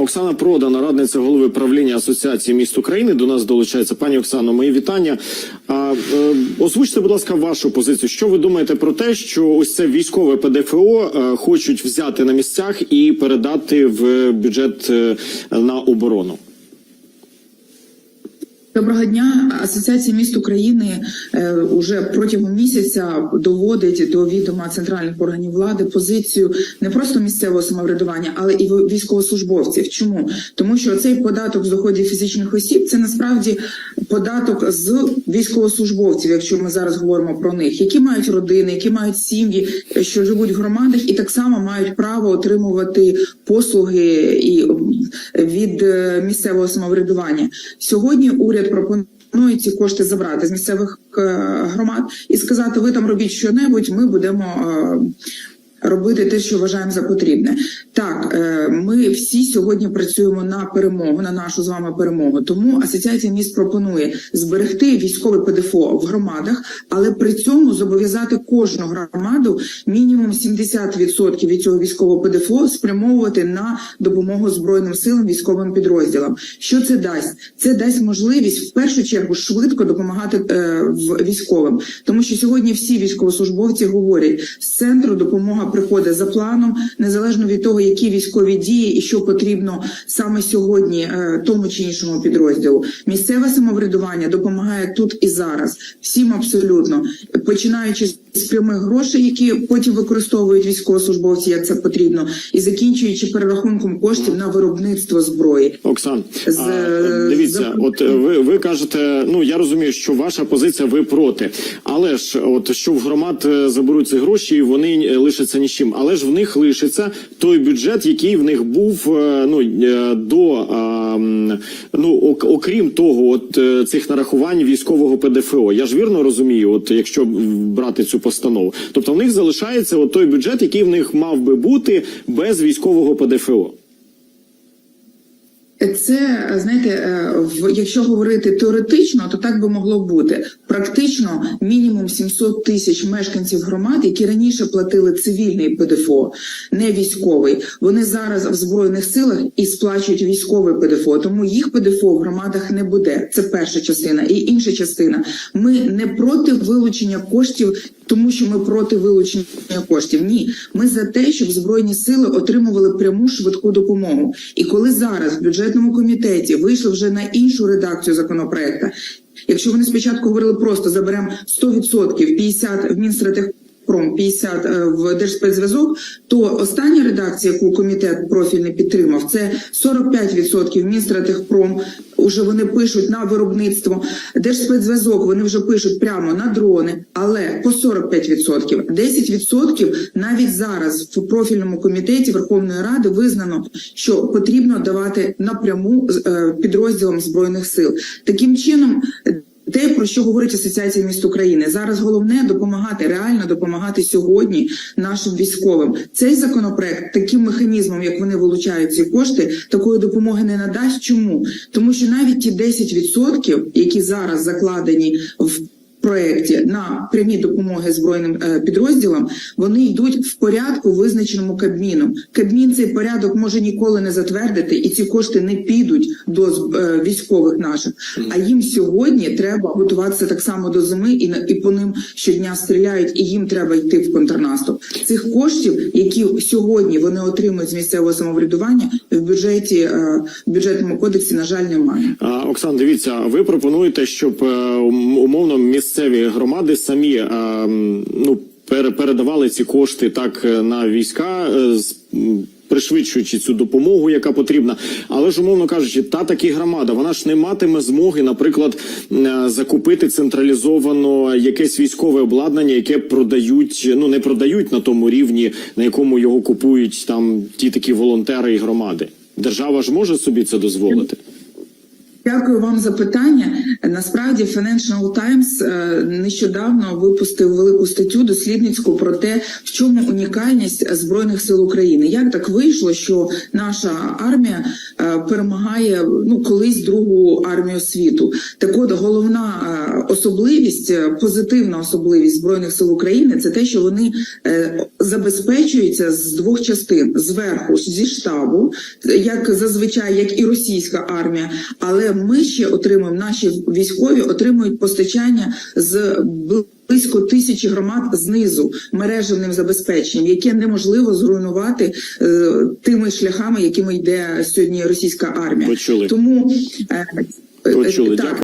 Оксана Продан, радниця голови правління Асоціації міст України. До нас долучається пані Оксано. Мої вітання. А, е, озвучте, будь ласка, вашу позицію. Що ви думаєте про те, що ось це військове ПДФО е, хочуть взяти на місцях і передати в бюджет е, на оборону? Доброго дня. Асоціація міст України е, уже протягом місяця доводить до відома центральних органів влади позицію не просто місцевого самоврядування, але і військовослужбовців. Чому тому, що цей податок з доходів фізичних осіб це насправді податок з військовослужбовців, якщо ми зараз говоримо про них, які мають родини, які мають сім'ї, що живуть в громадах, і так само мають право отримувати послуги і від е, місцевого самоврядування. Сьогодні уряд пропонує ці кошти забрати з місцевих е, громад і сказати: ви там робіть що-небудь, ми будемо. Робити те, що вважаємо за потрібне, так е, ми всі сьогодні працюємо на перемогу, на нашу з вами перемогу. Тому асоціація міст пропонує зберегти військове ПДФО в громадах, але при цьому зобов'язати кожну громаду мінімум 70% від цього військового ПДФО спрямовувати на допомогу збройним силам військовим підрозділам. Що це дасть? Це дасть можливість в першу чергу швидко допомагати е, військовим, тому що сьогодні всі військовослужбовці говорять з центру допомога приходить за планом, незалежно від того, які військові дії і що потрібно саме сьогодні е, тому чи іншому підрозділу. Місцеве самоврядування допомагає тут і зараз, всім абсолютно, починаючи з прямих грошей, які потім використовують військовослужбовці, як це потрібно, і закінчуючи перерахунком коштів на виробництво зброї. Оксан, З- а, дивіться, з- от е, ви, ви кажете, ну я розумію, що ваша позиція ви проти, але ж от що в громад е, заберуть ці гроші, і вони е, лишаться ні з чим. Але ж в них лишиться той бюджет, який в них був е, ну е, до ну окрім того, от е, цих нарахувань військового ПДФО. Я ж вірно розумію, от якщо брати цю постанову, тобто в них залишається от той бюджет, який в них мав би бути без військового ПДФО. Це знаєте, якщо говорити теоретично, то так би могло бути. Практично мінімум 700 тисяч мешканців громад, які раніше платили цивільний ПДФО, не військовий. Вони зараз в збройних силах і сплачують військовий ПДФО. Тому їх ПДФО в громадах не буде. Це перша частина. І інша частина. Ми не проти вилучення коштів, тому що ми проти вилучення коштів. Ні, ми за те, щоб збройні сили отримували пряму швидку допомогу. І коли зараз в бюджетному комітеті вийшли вже на іншу редакцію законопроекта, якщо вони спочатку говорили просто заберемо 100%, 50% в Мінстратех. Пром 50 е, в Держспецзв'язок, то остання редакція, яку комітет профільний підтримав, це 45% Мінстратехпром. Уже вони пишуть на виробництво. Держспецзв'язок вони вже пишуть прямо на дрони, але по 45%. 10% навіть зараз в профільному комітеті Верховної Ради визнано, що потрібно давати напряму е, підрозділам збройних сил. Таким чином. Те, про що говорить Асоціація міст України, зараз головне допомагати, реально допомагати сьогодні нашим військовим. Цей законопроект таким механізмом, як вони вилучають ці кошти, такої допомоги не надасть. Чому? Тому що навіть ті 10%, які зараз закладені в проєкті на прямі допомоги збройним е, підрозділам, вони йдуть в порядку, визначеному Кабміном. Кабмін цей порядок може ніколи не затвердити, і ці кошти не підуть до е, військових наших. А їм сьогодні треба готуватися так само до зими, і і по ним щодня стріляють, і їм треба йти в контрнаступ. Цих коштів, які сьогодні вони отримують з місцевого самоврядування, в бюджеті е, в бюджетному кодексі, на жаль, немає. А, Оксан, дивіться, ви пропонуєте, щоб ум- умовно місцеві громади самі е, ну пере- передавали ці кошти так е, на війська. е, Пришвидшуючи цю допомогу, яка потрібна, але ж умовно кажучи, та такі громада, вона ж не матиме змоги, наприклад, закупити централізовано якесь військове обладнання, яке продають, ну не продають на тому рівні, на якому його купують там ті такі волонтери і громади. Держава ж може собі це дозволити. Дякую вам за питання. Насправді Financial Times е, нещодавно випустив велику статтю дослідницьку про те, в чому унікальність збройних сил України. Як так вийшло, що наша армія е, перемагає ну колись другу армію світу? Так от головна е, особливість, позитивна особливість збройних сил України це те, що вони забезпечуються з двох частин: зверху зі штабу, як зазвичай, як і російська армія, але ми ще отримуємо наші військові отримують постачання з близько тисячі громад знизу мережевним забезпеченням, яке неможливо зруйнувати е, тими шляхами, якими йде сьогодні російська армія. Почули. Тому е, е, Почули. так, Дякую.